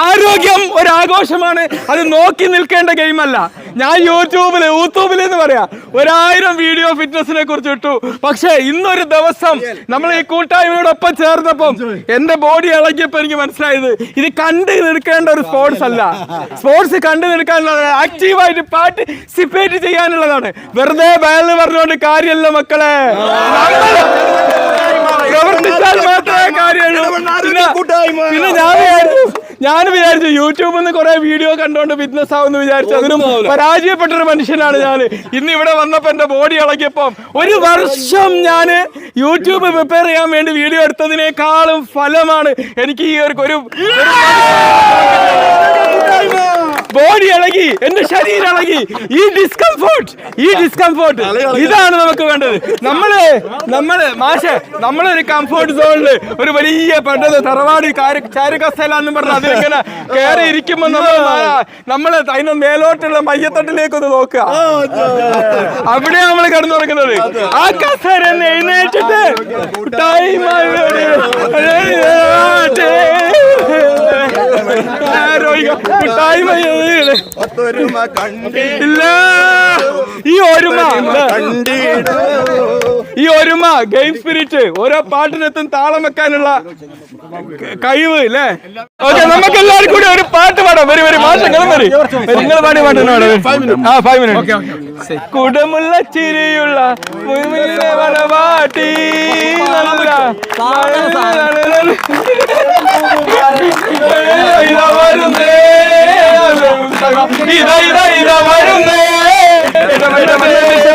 ആരോഗ്യം ഒരാഘോഷമാണ്. അത് നോക്കി നിൽക്കേണ്ട ഗെയിമല്ല. ഞാൻ യൂട്യൂബിൽ യൂട്യൂബിൽ എന്ന് പറയാ. ഒരായിരം വീഡിയോ ഫിറ്റ്നസിനെ കുറിച്ച് ഇട്ടു. പക്ഷേ ഇന്നൊരു ദിവസം നമ്മൾ ഈ കൂട്ടായ്മയോടൊപ്പം ചേർന്നപ്പം എന്റെ ബോഡി ഇളകിയപ്പോ എനിക്ക് മനസ്സിലായത് ഇത് കണ്ടു നിൽക്കേണ്ട ഒരു സ്പോർട്സ് അല്ല. സ്പോർട്സ് കണ്ടു നിൽക്കാനുള്ള ആക്റ്റീവായിട്ട് പാർട്ടിസിപ്പേറ്റ് ചെയ്യാനുള്ളതാണ്. വെറുതെ വയലിൽ പറഞ്ഞുകൊണ്ട് കാര്യമല്ല മക്കളെ. പ്രവർത്തിച്ചാൽ മാത്രമേ കാര്യമുള്ളൂ. പിന്നെ ഞാൻ ഞാൻ വിചാരിച്ചു യൂട്യൂബിൽ നിന്ന് കുറെ വീഡിയോ കണ്ടോണ്ട് ബിസിനസ് ആവുമെന്ന് വിചാരിച്ചു. അതിനും പരാജയപ്പെട്ട ഒരു മനുഷ്യനാണ് ഞാൻ ഇന്ന് ഇവിടെ വന്നപ്പോ എന്റെ ബോഡി ഇളകിയപ്പം ഒരു വർഷം ഞാൻ യൂട്യൂബ് പ്രിപ്പയർ ചെയ്യാൻ വേണ്ടി വീഡിയോ എടുത്തതിനേക്കാളും ഫലമാണ് എനിക്ക് ഈ ഒരു ഒരു ബോഡി ഇളകി എന്റെ ശരീരം ഇളകി. ഈ ഡിസ്കംഫോർട്ട് ഈ ഡിസ്കംഫോർട്ട് ഇതാണ് നമുക്ക് വേണ്ടത്. നമ്മൾ നമ്മൾ മാഷെ നമ്മളൊരു കംഫോർട്ട് സോണിൽ ഒരു വലിയ പെട്ടത് തറവാട് ചാരുകസ്ഥല എന്ന് പറഞ്ഞ അതിലിങ്ങനെ കയറി ഇരിക്കുമ്പോ നമ്മൾ നമ്മൾ അതിന് മേലോട്ടുള്ള മയ്യത്തട്ടിലേക്ക് ഒന്ന് നോക്കുക. അവിടെ നമ്മൾ കിടന്നുറങ്ങുന്നത്. ആ കസേര എഴുന്നേറ്റിട്ട് ടൈം ഒത്തൊരുമ കണ്ടി ഈ ഒരുമ ഈ ഒരുമ ഗെയിം സ്പിരിറ്റ് ഓരോ പാട്ടിനെത്തും താളം വെക്കാനുള്ള കഴിവ് അല്ലേ ഓക്കെ നമുക്ക് എല്ലാവർക്കും കൂടി ഒരു പാട്ട് പാടാം. വരും വരും മാഷങ്ങളും വരും. നിങ്ങൾ പാടി പാട്ട് ആ ഫൈവ് മിനിറ്റ് കുടമുള്ള ചിരിയുള്ള മുന്നിലെ ഇതാ ഇതാ ഇതാ വരുന്നേ ഇതാ ഇതാ വരുന്നേ